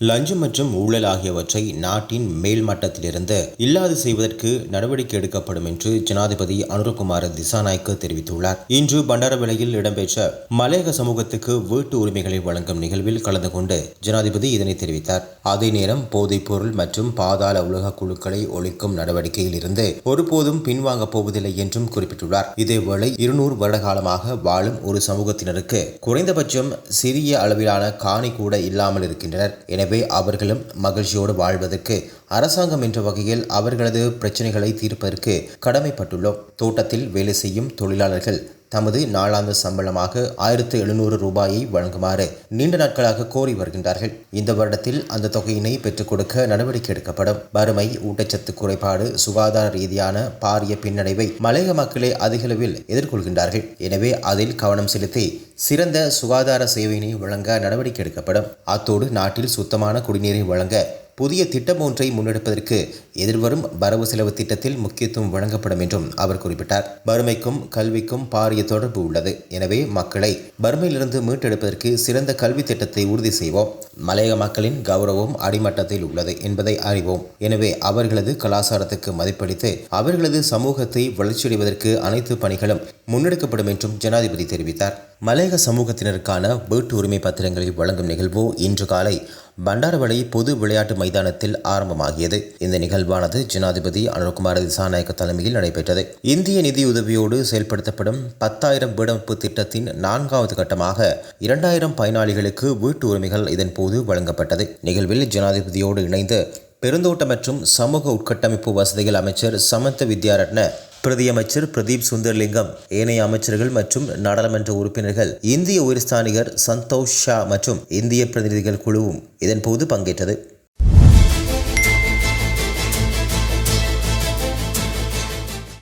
லஞ்சம் மற்றும் ஊழல் ஆகியவற்றை நாட்டின் மேல்மட்டத்திலிருந்து இல்லாது செய்வதற்கு நடவடிக்கை எடுக்கப்படும் என்று ஜனாதிபதி அனுரகுமார திசாநாய்க்கு தெரிவித்துள்ளார். இன்று பண்டாரவிலையில் இடம்பெற்ற மலையக சமூகத்துக்கு வீட்டு உரிமைகளை வழங்கும் நிகழ்வில் கலந்து கொண்டு ஜனாதிபதி இதனை தெரிவித்தார். அதே நேரம் போதைப்பொருள் மற்றும் பாதாள உலக குழுக்களை ஒழிக்கும் நடவடிக்கையில் இருந்து ஒருபோதும் பின்வாங்கப் போவதில்லை என்றும் குறிப்பிட்டுள்ளார். இதேவேளை இருநூறு வருடகாலமாக வாழும் ஒரு சமூகத்தினருக்கு குறைந்தபட்சம் சிறிய அளவிலான காணி கூட இல்லாமல் இருக்கின்றனர். எனவே அவர்களும் மகிழ்ச்சியோடு வாழ்வதற்கு அரசாங்கம் என்ற வகையில் அவர்களது பிரச்சனைகளை தீர்ப்பதற்கு கடமைப்பட்டுள்ளோம். தோட்டத்தில் வேலை செய்யும் தொழிலாளர்கள் தமது நாளாந்த சம்பளமாக ஆயிரத்து எழுநூறு ரூபாயை வழங்குமாறு நீண்ட நாட்களாக கோரி வருகின்றார்கள். இந்த வருடத்தில் அந்த தொகையினை பெற்றுக் கொடுக்க நடவடிக்கை எடுக்கப்படும். வறுமை ஊட்டச்சத்து குறைபாடு சுகாதார ரீதியான பாரிய பின்னடைவை மலையக மக்களே அதிகளவில் எதிர்கொள்கின்றார்கள். எனவே அதில் கவனம் செலுத்தி சிறந்த சுகாதார சேவையினை வழங்க நடவடிக்கை எடுக்கப்படும். அத்தோடு நாட்டில் சுத்தமான குடிநீரை வழங்க புதிய திட்டம் ஒன்றை முன்னெடுப்பதற்கு எதிர்வரும் வரவு செலவு திட்டத்தில் முக்கியத்துவம் வழங்கப்படும் என்றும் அவர் குறிப்பிட்டார். வறுமைக்கும் கல்விக்கும் பாரிய தொடர்பு உள்ளது. எனவே மக்களை வறுமையிலிருந்து மீட்டெடுப்பதற்கு சிறந்த கல்வி திட்டத்தை உறுதி செய்வோம். மலையக மக்களின் கௌரவம் அடிமட்டத்தில் உள்ளது என்பதை அறிவோம். எனவே அவர்களது கலாச்சாரத்துக்கு மதிப்பளித்து அவர்களது சமூகத்தை வளர்ச்சியடைவதற்கு அனைத்து பணிகளும் முன்னெடுக்கப்படும் என்றும் ஜனாதிபதி தெரிவித்தார். மலையக சமூகத்தினருக்கான வீட்டு உரிமை பத்திரங்களை வழங்கும் நிகழ்வு இன்று காலை பண்டாரவளை பொது விளையாட்டு மைதானத்தில் ஆரம்பமாகியது. இந்த நிகழ்வானது ஜனாதிபதி அனுர்குமார் திசாநாயக்க தலைமையில் நடைபெற்றது. இந்திய நிதியுதவியோடு செயல்படுத்தப்படும் பத்தாயிரம் வீடமைப்பு திட்டத்தின் நான்காவது கட்டமாக இரண்டாயிரம் பயனாளிகளுக்கு வீட்டு உரிமைகள் இதன்போது வழங்கப்பட்டது. நிகழ்வில் ஜனாதிபதியோடு இணைந்து பெருந்தோட்ட மற்றும் சமூக உட்கட்டமைப்பு வசதிகள் அமைச்சர் சமந்த வித்யாரட்ன பிரதியமைச்சர் பிரதீப் சுந்தர்லிங்கம் ஏனைய அமைச்சர்கள் மற்றும் நாடாளுமன்ற உறுப்பினர்கள் இந்திய உயிர்ஸ்தானிகர் சந்தோஷ் ஷா மற்றும் இந்திய பிரதிநிதிகள் குழுவும் இதன்போது பங்கேற்றது.